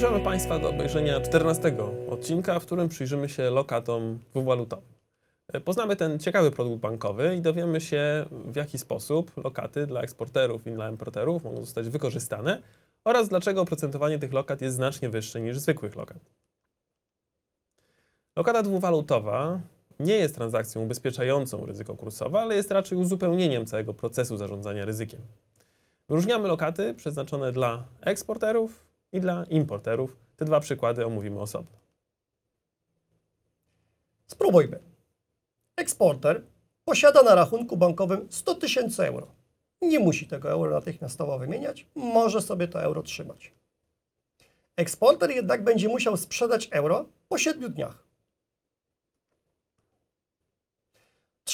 Zapraszamy Państwa do obejrzenia 14 odcinka, w którym przyjrzymy się lokatom dwuwalutowym. Poznamy ten ciekawy produkt bankowy i dowiemy się, w jaki sposób lokaty dla eksporterów i dla importerów mogą zostać wykorzystane oraz dlaczego oprocentowanie tych lokat jest znacznie wyższe niż zwykłych lokat. Lokata dwuwalutowa nie jest transakcją ubezpieczającą ryzyko kursowe, ale jest raczej uzupełnieniem całego procesu zarządzania ryzykiem. Wyróżniamy lokaty przeznaczone dla eksporterów i dla importerów. Te dwa przykłady omówimy osobno. Spróbujmy. Eksporter posiada na rachunku bankowym 100 tysięcy euro. Nie musi tego euro natychmiastowo wymieniać, może sobie to euro trzymać. Eksporter jednak będzie musiał sprzedać euro po 7 dniach.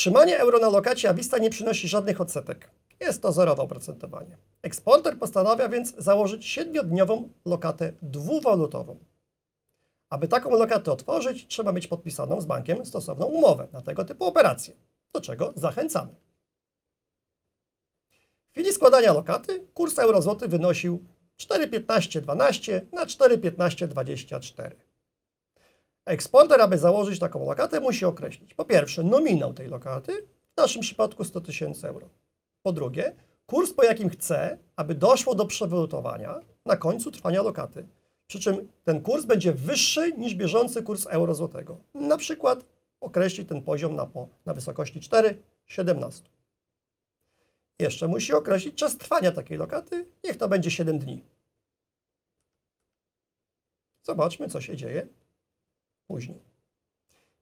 Trzymanie euro na lokacie Avista nie przynosi żadnych odsetek. Jest to zerowe oprocentowanie. Eksporter postanawia więc założyć 7-dniową lokatę dwuwalutową. Aby taką lokatę otworzyć, trzeba mieć podpisaną z bankiem stosowną umowę na tego typu operacje, do czego zachęcamy. W chwili składania lokaty kurs euro-złoty wynosił 4,1512 na 4,1524. Eksporter, aby założyć taką lokatę, musi określić po pierwsze nominał tej lokaty, w naszym przypadku 100 tysięcy euro. Po drugie, kurs, po jakim chce, aby doszło do przewalutowania na końcu trwania lokaty. Przy czym ten kurs będzie wyższy niż bieżący kurs euro złotego. Na przykład określi ten poziom na, po, na wysokości 4,17. Jeszcze musi określić czas trwania takiej lokaty. Niech to będzie 7 dni. Zobaczmy, co się dzieje później.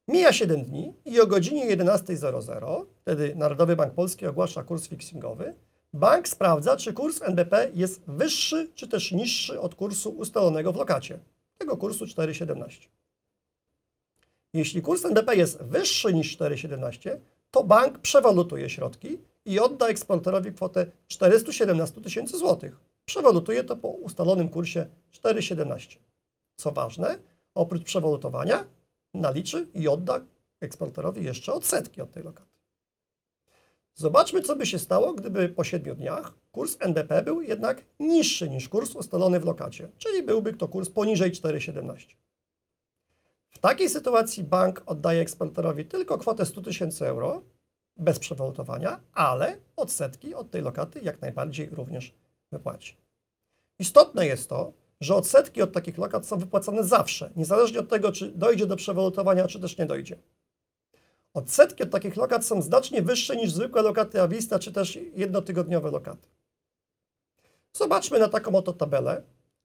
Mija 7 dni i o godzinie 11.00, wtedy Narodowy Bank Polski ogłasza kurs fixingowy, bank sprawdza, czy kurs NBP jest wyższy, czy też niższy od kursu ustalonego w lokacie, tego kursu 4,17. Jeśli kurs NBP jest wyższy niż 4,17, to bank przewalutuje środki i odda eksporterowi kwotę 417 tysięcy złotych. Przewalutuje to po ustalonym kursie 4,17. Co ważne, oprócz przewalutowania naliczy i odda eksporterowi jeszcze odsetki od tej lokaty. Zobaczmy, co by się stało, gdyby po 7 dniach kurs NBP był jednak niższy niż kurs ustalony w lokacie, czyli byłby to kurs poniżej 4,17. W takiej sytuacji bank oddaje eksporterowi tylko kwotę 100 tysięcy euro bez przewalutowania, ale odsetki od tej lokaty jak najbardziej również wypłaci. Istotne jest to, że odsetki od takich lokat są wypłacane zawsze, niezależnie od tego, czy dojdzie do przewalutowania, czy też nie dojdzie. Odsetki od takich lokat są znacznie wyższe niż zwykłe lokaty Avista, czy też jednotygodniowe lokaty. Zobaczmy na taką oto tabelę,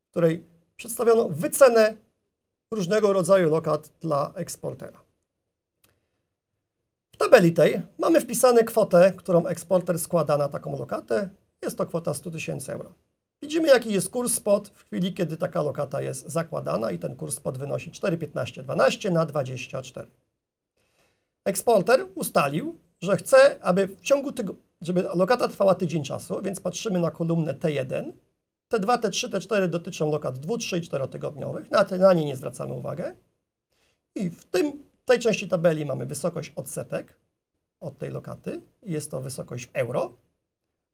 w której przedstawiono wycenę różnego rodzaju lokat dla eksportera. W tabeli tej mamy wpisane kwotę, którą eksporter składa na taką lokatę. Jest to kwota 100 tysięcy euro. Widzimy, jaki jest kurs spot w chwili, kiedy taka lokata jest zakładana i ten kurs spot wynosi 4,1512 na 24. Eksporter ustalił, że chce, aby w ciągu tego, żeby lokata trwała tydzień czasu, więc patrzymy na kolumnę T1. T2, T3, T4 dotyczą lokat 2, 3 i 4 tygodniowych. Na te na nie nie zwracamy uwagi. I w tym, tej części tabeli mamy wysokość odsetek od tej lokaty. Jest to wysokość w euro.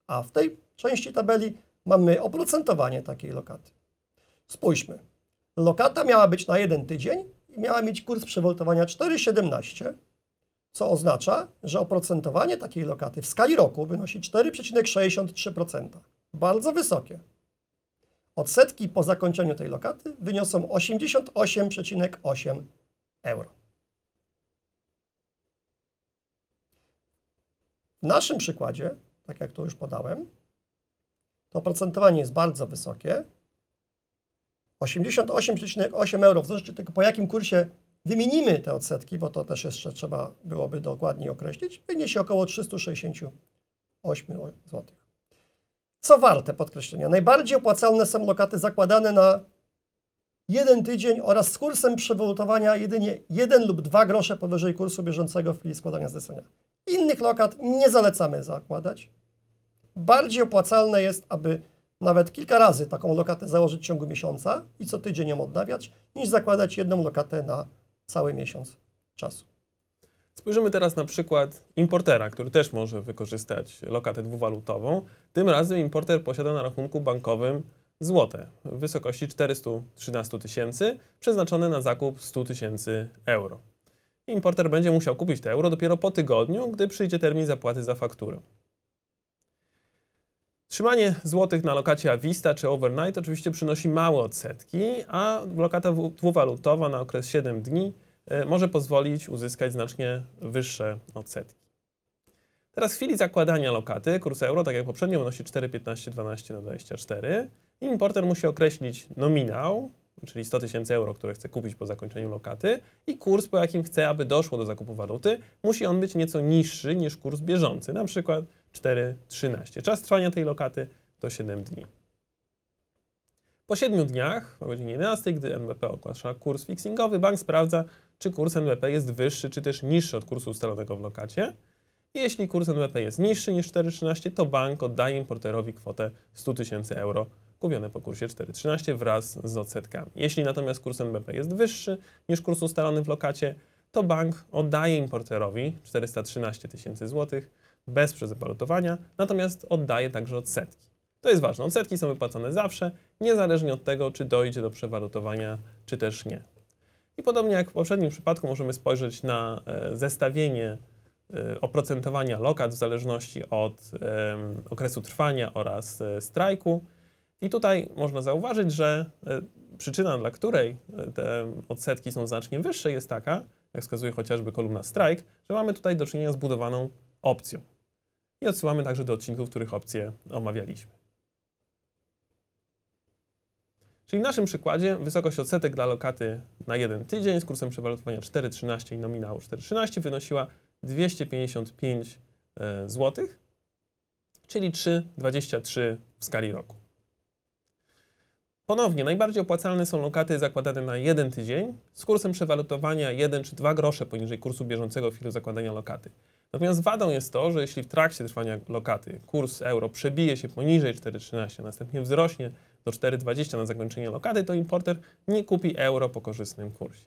A w tej części tabeli mamy oprocentowanie takiej lokaty. Spójrzmy. Lokata miała być na jeden tydzień i miała mieć kurs przewalutowania 4,17, co oznacza, że oprocentowanie takiej lokaty w skali roku wynosi 4,63%. Bardzo wysokie. Odsetki po zakończeniu tej lokaty wyniosą 88,8 euro. W naszym przykładzie, tak jak to już podałem, to oprocentowanie jest bardzo wysokie. 88,8 euro, w zależności od tego, po jakim kursie wymienimy te odsetki, bo to też jeszcze trzeba byłoby dokładniej określić, wyniesie około 368 zł. Co warte podkreślenia, najbardziej opłacalne są lokaty zakładane na jeden tydzień oraz z kursem przewalutowania jedynie 1 lub 2 grosze powyżej kursu bieżącego w chwili składania zlecenia. Innych lokat nie zalecamy zakładać. Bardziej opłacalne jest, aby nawet kilka razy taką lokatę założyć w ciągu miesiąca i co tydzień ją odnawiać, niż zakładać jedną lokatę na cały miesiąc czasu. Spojrzymy teraz na przykład importera, który też może wykorzystać lokatę dwuwalutową. Tym razem importer posiada na rachunku bankowym złote w wysokości 413 tysięcy, przeznaczone na zakup 100 tysięcy euro. Importer będzie musiał kupić te euro dopiero po tygodniu, gdy przyjdzie termin zapłaty za fakturę. Trzymanie złotych na lokacie Avista czy overnight oczywiście przynosi małe odsetki, a lokata dwu- dwuwalutowa na okres 7 dni e, może pozwolić uzyskać znacznie wyższe odsetki. Teraz w chwili zakładania lokaty kurs euro, tak jak poprzednio, wynosi 4,15-12 na 24 i importer musi określić nominał, czyli 100 tysięcy euro, które chce kupić po zakończeniu lokaty i kurs, po jakim chce, aby doszło do zakupu waluty, musi on być nieco niższy niż kurs bieżący, na przykład 4,13. Czas trwania tej lokaty to 7 dni. Po 7 dniach, o godzinie 11, gdy NBP ogłasza kurs fixingowy, bank sprawdza, czy kurs NBP jest wyższy, czy też niższy od kursu ustalonego w lokacie. Jeśli kurs NBP jest niższy niż 4,13, to bank oddaje importerowi kwotę 100 tysięcy euro kupione po kursie 4,13 wraz z odsetkami. Jeśli natomiast kurs NBP jest wyższy niż kurs ustalony w lokacie, to bank oddaje importerowi 413 tysięcy złotych bez przewalutowania, natomiast oddaje także odsetki. To jest ważne. Odsetki są wypłacone zawsze, niezależnie od tego, czy dojdzie do przewalutowania, czy też nie. I podobnie jak w poprzednim przypadku możemy spojrzeć na e, zestawienie e, oprocentowania lokat w zależności od okresu trwania oraz e, strajku. I tutaj można zauważyć, że przyczyna, dla której te odsetki są znacznie wyższe, jest taka, jak wskazuje chociażby kolumna strajk, że mamy tutaj do czynienia z budowaną opcją. I odsyłamy także do odcinków, w których opcje omawialiśmy. Czyli w naszym przykładzie wysokość odsetek dla lokaty na jeden tydzień z kursem przewalutowania 4,13 i nominału 4,13 wynosiła 255 zł, czyli 3,23 w skali roku. Ponownie, najbardziej opłacalne są lokaty zakładane na jeden tydzień z kursem przewalutowania 1 czy 2 grosze poniżej kursu bieżącego w chwili zakładania lokaty. Natomiast wadą jest to, że jeśli w trakcie trwania lokaty kurs euro przebije się poniżej 4,13, a następnie wzrośnie do 4,20 na zakończenie lokaty, to importer nie kupi euro po korzystnym kursie.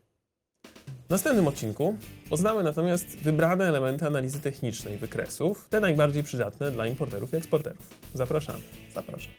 W następnym odcinku poznamy natomiast wybrane elementy analizy technicznej wykresów, te najbardziej przydatne dla importerów i eksporterów. Zapraszamy. Zapraszam.